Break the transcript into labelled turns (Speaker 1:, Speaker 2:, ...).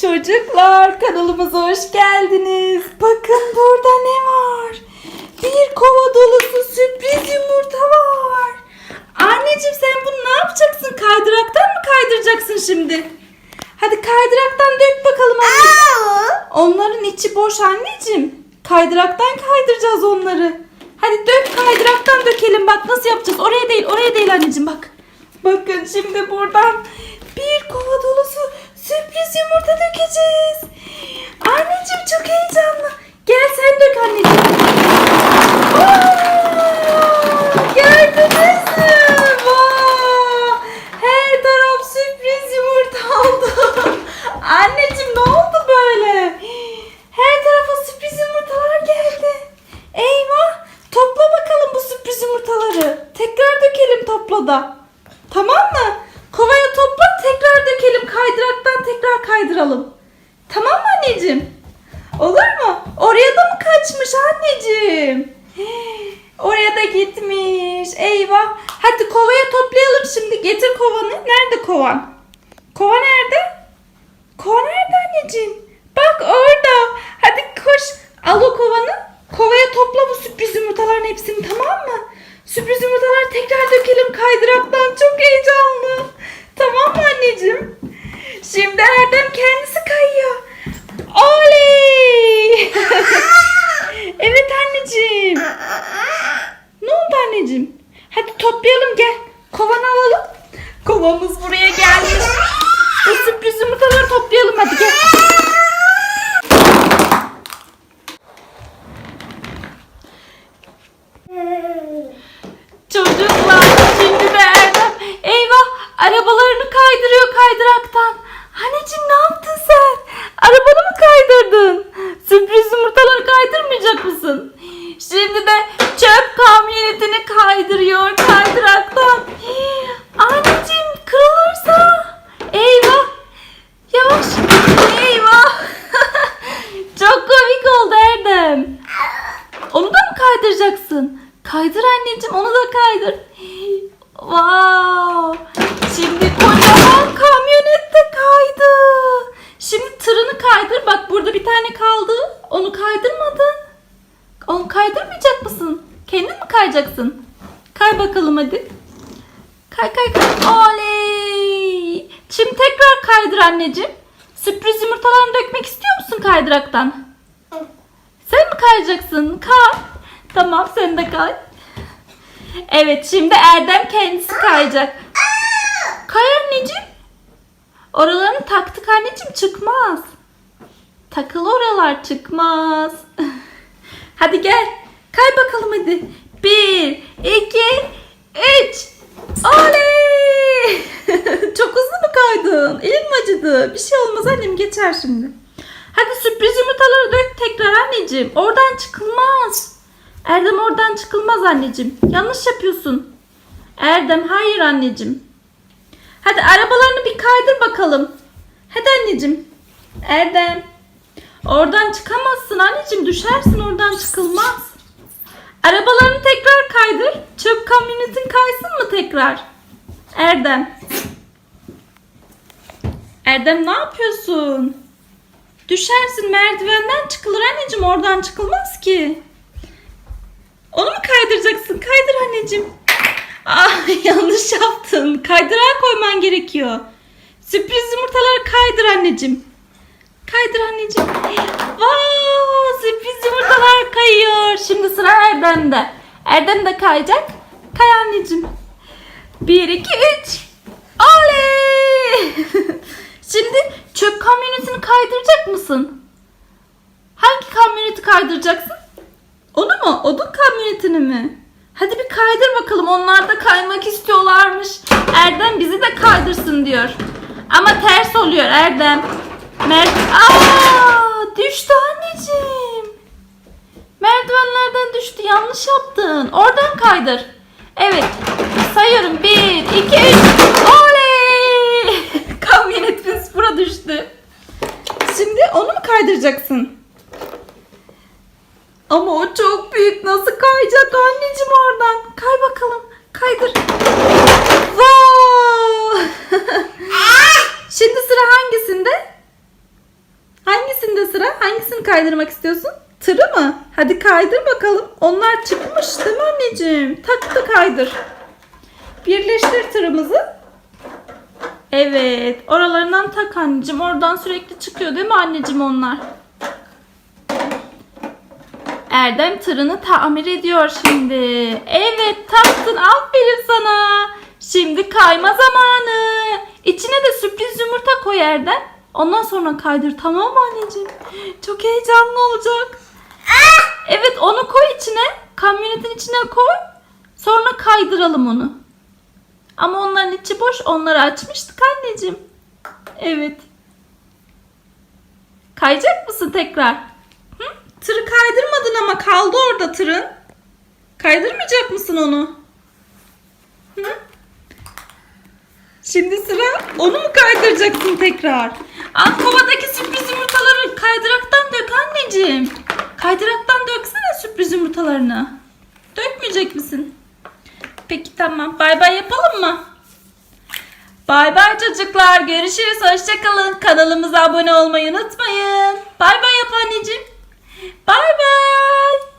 Speaker 1: Çocuklar kanalımıza hoş geldiniz. Bakın burada ne var? Bir kova dolusu sürpriz yumurta var. Anneciğim sen bunu ne yapacaksın? Kaydıraktan mı kaydıracaksın şimdi? Hadi kaydıraktan dök bakalım anneciğim. Onların içi boş anneciğim. Kaydıraktan kaydıracağız onları. Hadi dök kaydıraktan dökelim. Bak nasıl yapacağız. Oraya değil oraya değil anneciğim bak. Bakın şimdi buradan bir kova dolusu sürpriz yumurta dökeceğiz. Anneciğim çok heyecanlı. Gel sen dök anneciğim. Vay! Her taraf sürpriz yumurta oldu. Anneciğim ne oldu böyle? Her tarafa sürpriz yumurtalar geldi. Eyvah! Topla bakalım bu sürpriz yumurtaları. Tekrar dökelim topla. Kaydıralım. Tamam mı anneciğim? Olur mu? Oraya da mı kaçmış anneciğim? Oraya da gitmiş. Eyvah. Hadi kovaya toplayalım şimdi. Getir kovanı. Nerede kovan? Kova nerede? Kova nerede anneciğim? Bak orada. Hadi koş. Al o kovanı. Kovaya topla bu sürpriz yumurtaların hepsini tamam mı? Sürpriz yumurtaları tekrar dökelim kaydıraktan. Çok heyecanlı. Tamam mı anneciğim? Şimdi Erdem kendisi kayıyor. Oley! evet anneciğim. Ne oldu anneciğim? Hadi toplayalım gel. Kovanı alalım. Kovamız buraya gelmiş. Bu sürpriz yumurtaları toplayalım hadi gel. Çocuklar şimdi de Erdem. Eyvah arabalarını kaydırıyor kaydıraktan. Anneciğim ne yaptın sen? Arabanı mı kaydırdın? Sürpriz yumurtaları kaydırmayacak mısın? Şimdi de çöp kamyonetini kaydırıyor kaydıraktan. Anneciğim kırılırsa. Eyvah. Yavaş. Eyvah. Çok komik oldu Erdem. Onu da mı kaydıracaksın? Kaydır anneciğim onu da kaydır. Wow. Şimdi kocaman kaydı. Şimdi tırını kaydır. Bak burada bir tane kaldı. Onu kaydırmadın. Onu kaydırmayacak mısın? Kendin mi kayacaksın? Kay bakalım hadi. Kay kay kay. Oley. Şimdi tekrar kaydır anneciğim. Sürpriz yumurtalarını dökmek istiyor musun kaydıraktan? Sen mi kayacaksın? Kay. Tamam sen de kay. Evet şimdi Erdem kendisi kayacak. Kay anneciğim. Oralarını taktık anneciğim çıkmaz. Takılı oralar çıkmaz. Hadi gel. Kay bakalım hadi. Bir, iki, üç. Oley! Çok hızlı mı kaydın? Elin mi acıdı? Bir şey olmaz annem geçer şimdi. Hadi sürpriz yumurtaları dök tekrar anneciğim. Oradan çıkılmaz. Erdem oradan çıkılmaz anneciğim. Yanlış yapıyorsun. Erdem hayır anneciğim. Hadi arabalarını bir kaydır bakalım. Hadi anneciğim. Erdem. Oradan çıkamazsın anneciğim. Düşersin oradan çıkılmaz. Arabalarını tekrar kaydır. Çöp kamyonetin kaysın mı tekrar? Erdem. Erdem ne yapıyorsun? Düşersin merdivenden çıkılır anneciğim oradan çıkılmaz ki. Onu mu kaydıracaksın? Kaydır anneciğim. Ah yanlış yaptın. Kaydırağa koyman gerekiyor. Sürpriz yumurtaları kaydır anneciğim. Kaydır anneciğim. Vaa sürpriz yumurtalar kayıyor. Şimdi sıra Erdem'de. Erdem de kayacak. Kay anneciğim. Bir, iki, üç. Oley! Şimdi çöp kamyonetini kaydıracak mısın? Hangi kamyoneti kaydıracaksın? Onu mu? Odun kamyonetini mi? Hadi bir kaydır bakalım. Onlar da kaymak istiyorlarmış. Erdem bizi de kaydırsın diyor. Ama ters oluyor Erdem. Mer Aa, düştü anneciğim. Merdivenlerden düştü. Yanlış yaptın. Oradan kaydır. Evet. Sayıyorum. Bir, iki, üç. Oley! Kamyonetimiz bura düştü. Şimdi onu mu kaydıracaksın? Ama o çok büyük. Nasıl kayacak anneciğim oradan? Kay bakalım. Kaydır. Wow! Şimdi sıra hangisinde? hangisini kaydırmak istiyorsun? Tırı mı? Hadi kaydır bakalım. Onlar çıkmış değil mi anneciğim? Tak da kaydır. Birleştir tırımızı. Evet. Oralarından tak anneciğim. Oradan sürekli çıkıyor değil mi anneciğim onlar? Erdem tırını tamir ediyor şimdi. Evet taktın. Aferin sana. Şimdi kayma zamanı. İçine de sürpriz yumurta koy Erdem. Ondan sonra kaydır tamam mı anneciğim? Çok heyecanlı olacak. Evet onu koy içine. Kamyonetin içine koy. Sonra kaydıralım onu. Ama onların içi boş. Onları açmıştık anneciğim. Evet. Kayacak mısın tekrar? Tırı kaydırmadın ama kaldı orada tırın. Kaydırmayacak mısın onu? Hı? Şimdi sıra onu mu kaydıracaksın tekrar? Al kovadaki sürpriz yumurtaları kaydıraktan dök anneciğim. Kaydıraktan döksene sürpriz yumurtalarını. Dökmeyecek misin? Peki tamam. Bay bay yapalım mı? Bay bay çocuklar. Görüşürüz. Hoşçakalın. Kanalımıza abone olmayı unutmayın. Bay bay yap anneciğim. Bay bay.